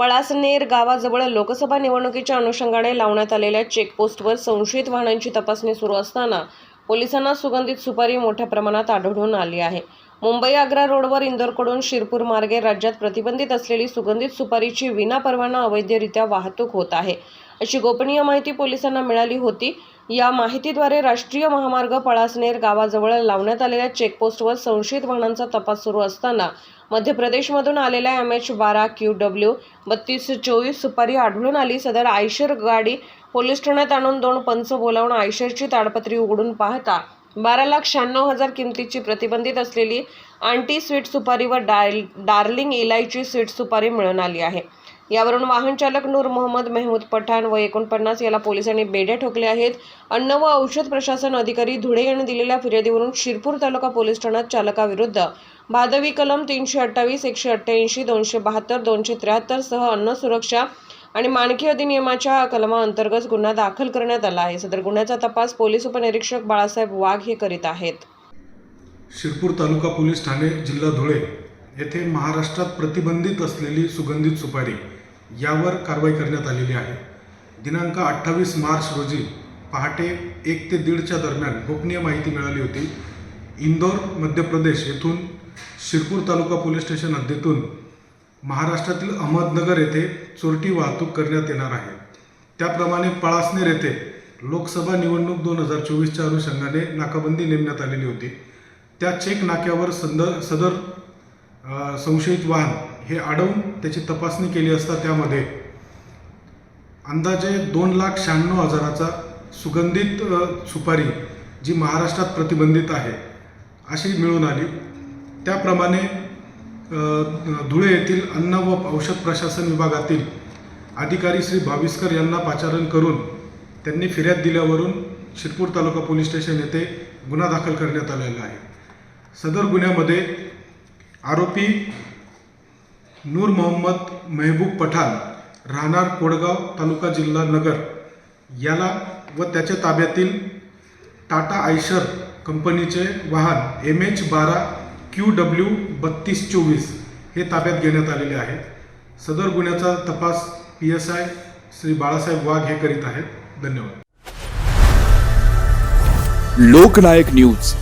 पळासनेर गावाजवळ लोकसभा निवडणुकीच्या अनुषंगाने लावण्यात आलेल्या चेकपोस्टवर संशयित वाहनांची तपासणी सुरू असताना पोलिसांना सुगंधित सुपारी मोठ्या प्रमाणात आढळून आली आहे. मुंबई आग्रा रोडवर इंदोरकडून शिरपूर मार्गे राज्यात प्रतिबंधित असलेली सुगंधित सुपारीची विनापरवाना अवैधरित्या वाहतूक होत आहे. अशी गोपनीय माहिती पोलिसांना मिळाली होती. या माहितीद्वारे राष्ट्रीय महामार्ग पळासनेर गावाजवळ लावण्यात आलेल्या चेकपोस्टवर संशयित वाहनांचा तपास सुरू असताना मध्य प्रदेशमधून आलेल्या एम एच बारा क्यू डब्ल्यू बत्तीस चोवीस सुपारी आढळून आली. सदर आयशर गाडी पोलीस ठाण्यात आणून दोन पंच बोलावून आयशरची ताडपत्री उघडून पाहता बारा लाख शहाण्णव हजार किमतीची प्रतिबंधित असलेली आंटी स्वीट सुपारी व डार डार्लिंग इलायची स्वीट सुपारी मिळून आली आहे. यावरून वाहनचालक नूर मोहम्मद मेहमूद पठाण व एकोणपन्नास याला पोलिसांनी बेड्या ठोकल्या आहेत. अन्न व औषध प्रशासन अधिकारी धुळे यांनी दिलेल्या फिर्यादीवरून शिरपूर तालुका पोलीस ठाण्यात चालकाविरुद्ध भादवी कलम तीनशे अठ्ठावीस एकशे अठ्ठ्याऐंशी दोनशे बहात्तर दोनशे त्र्याहत्तर सह अन्न सुरक्षा आणि मानकी अधिनियमाच्या कलमाअंतर्गत गुन्हा दाखल करण्यात आला आहे. सदर गुन्ह्याचा तपास पोलीस उपनिरीक्षक बाळासाहेब वाघ हे करीत आहेत. शिरपूर तालुका पोलीस ठाणे जिल्हा धुळे येथे महाराष्ट्रात प्रतिबंधित असलेली सुगंधित सुपारी यावर कारवाई करण्यात आलेली आहे. दिनांक अठ्ठावीस मार्च रोजी पहाटे एक ते दीडच्या दरम्यान गोपनीय माहिती मिळाली होती. इंदोर मध्य प्रदेश येथून शिरपूर तालुका पोलीस स्टेशन हद्दीतून महाराष्ट्रातील अहमदनगर येथे चोरटी वाहतूक करण्यात येणार आहे. त्याप्रमाणे पळासनेर येथे लोकसभा निवडणूक दोन हजार चोवीसच्या अनुषंगाने नाकाबंदी नेमण्यात आलेली होती. त्या चेक नाक्यावर संद सदर संशयित वाहन हे अडवून त्याची तपासणी केली असता त्यामध्ये अंदाजे दोन लाख शहाण्णव हजाराचा सुगंधित सुपारी जी महाराष्ट्रात प्रतिबंधित आहे अशी मिळून आली. त्याप्रमाणे धुळे येथील अन्न व औषध प्रशासन विभागातील अधिकारी श्री भाविस्कर यांना पाचारण करून त्यांनी फिर्याद दिल्यावरून शिरपूर तालुका पोलीस स्टेशन येथे गुन्हा दाखल करण्यात आलेला आहे. सदर गुन्ह्यामध्ये आरोपी नूर मोहम्मद मेहबूब पठाण राहणार कोडगाव तालुका जिल्हा नगर याला व त्याच्या ताब्यातील टाटा आयशर कंपनीचे वाहन एम एच बारा क्यू डब्ल्यू बत्तीस चोवीस हे ताब्यात घेण्यात आलेले आहे. सदर गुन्ह्याचा तपास P S I Shri Balasaheb Wagh हे करीत आहेत. धन्यवाद. लोकनायक न्यूज.